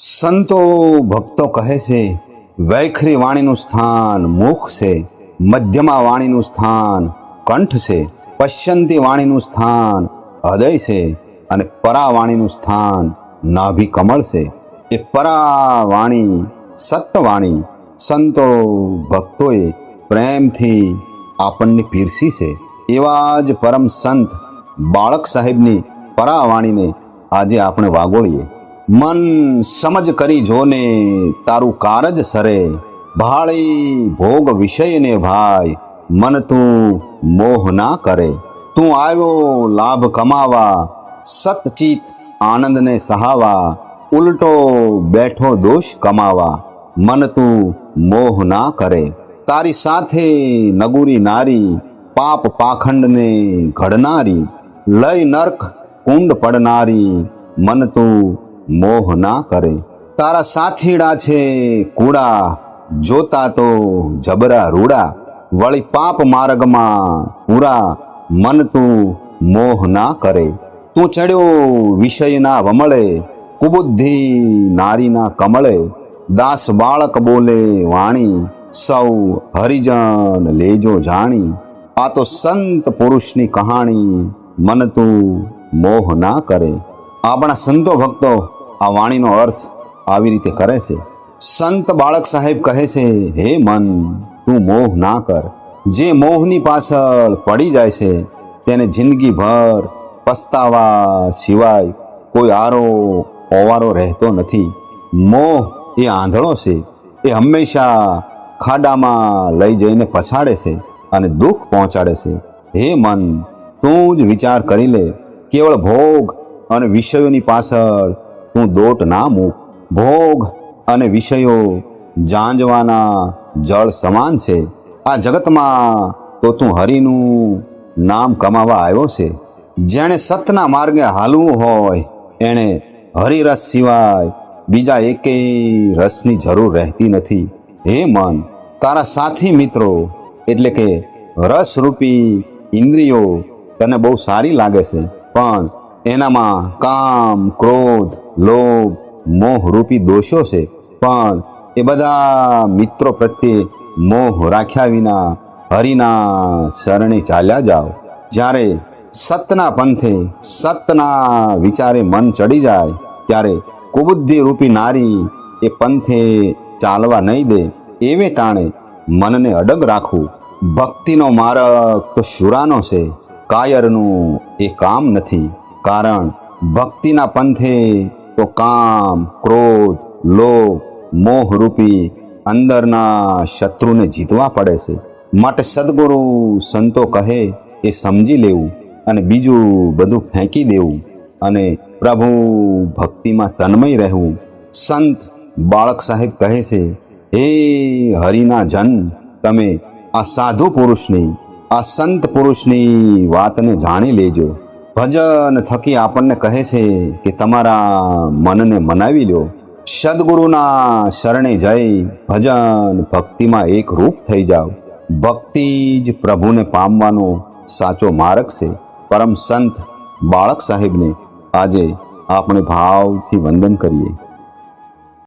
સંતો ભક્તો કહે છે, વૈખરી વાણીનું સ્થાન મુખ છે, મધ્યમાં વાણીનું સ્થાન કંઠ છે, પશ્યંતી વાણીનું સ્થાન હૃદય છે અને પરા વાણીનું સ્થાન નાભી કમળ છે. એ પરા વાણી સત્યવાણી સંતો ભક્તોએ પ્રેમથી આપણને પીરસી છે. એવા જ પરમ સંત બાળક સાહેબની પરાવાણીને આજે આપણે વાગોળીએ. મન સમજ કરી જોને તારું કારજ સરે. ભાળી ભોગ વિષયને ભાઈ, મન તું મોહ ના કરે. તું આવ્યો લાભ કમાવા, સતચિત આનંદને સહાવા, ઉલટો બેઠો દોષ કમાવા. મન તું મોહ ના કરે. તારી સાથે નગુરી નારી, પાપ પાખંડને ઘડનારી. લય નર્ક કુંડ પડનારી. મન તું મોહ ના કરે. તારા સાથીડા છે, કુડા, જોતા તો જબરા રૂડા. વળી પાપ માર્ગમાં પૂરા મન તું મોહ ના કરે. તું ચડ્યો વિષયના વમળે, કુબુદ્ધિ નારીના કમળે. દાસ બાળક બોલે વાણી, સૌ હરિજન લેજો જાણી. આ તો સંત પુરુષની કહાણી, મન તું મોહ ના કરે. આપણા સંતો ભક્તો આ વાણીનો અર્થ આવી રીતે કરે છે. સંત બાળક સાહેબ કહે છે, હે મન, તું મોહ ના કર. જે મોહની પાછળ પડી જાય છે, તેને જિંદગીભર પસ્તાવા સિવાય કોઈ આરો ઓવારો રહેતો નથી. મોહ એ આંધળો છે, એ હંમેશા ખાડામાં લઈ જઈને પછાડે છે અને દુઃખ પહોંચાડે છે. હે મન, તું જ વિચાર કરી લે. કેવળ ભોગ અને વિષયોની પાછળ તું દોટ ના મૂક. ભોગ અને વિષયો જાંજવાના જળ સમાન છે. આ જગતમાં તો તું હરિનું નામ કમાવા આવ્યો છે. જેણે સતના માર્ગે હાલવું હોય, એણે હરિરસ સિવાય બીજા એકેય રસની જરૂર રહેતી નથી. હે મન, તારા સાથી મિત્રો, એટલે કે રસરૂપી ઇન્દ્રિયો તને બહુ સારી લાગે છે. પણ એનામાં કામ, ક્રોધ, લોભ, મોહ રૂપી દોષો છે. પણ એ બધા મિત્રો પ્રત્યે મોહ રાખ્યા વિના હરિના શરણે ચાલ્યા જાઓ. જ્યારે સતના પંથે સતના વિચારે મન ચડી જાય, ત્યારે કુબુદ્ધિ રૂપી નારી એ પંથે ચાલવા નહીં દે. એવે ટાણે મનને અડગ રાખવું. ભક્તિનો માર્ગ તો શુરાનો છે. કાયરનું એ કામ નથી. કારણ ભક્તિના પંથે તો કામ, ક્રોધ, લોભ મોહ રૂપી અંદરના શત્રુને જીતવા પડે છે. માટે સદગુરુ સંતો કહે એ સમજી લેવું અને બીજું બધું ફેંકી દેવું અને પ્રભુ ભક્તિમાં તન્મય રહેવું. સંત બાળક સાહેબ કહે છે, હે હરિના જન, તમે આ સાધુ પુરુષની, આ સંત પુરુષની વાતને જાણી લેજો. ભજન થકી આપણને કહે છે કે તમારા મનને મનાવી લો સદગુરુના શરણે જઈ ભજન ભક્તિમાં એક રૂપ થઈ જાઓ. ભક્તિ જ પ્રભુને પામવાનો સાચો માર્ગ છે. પરમ સંત બાળક સાહેબને આજે આપણે ભાવથી વંદન કરીએ.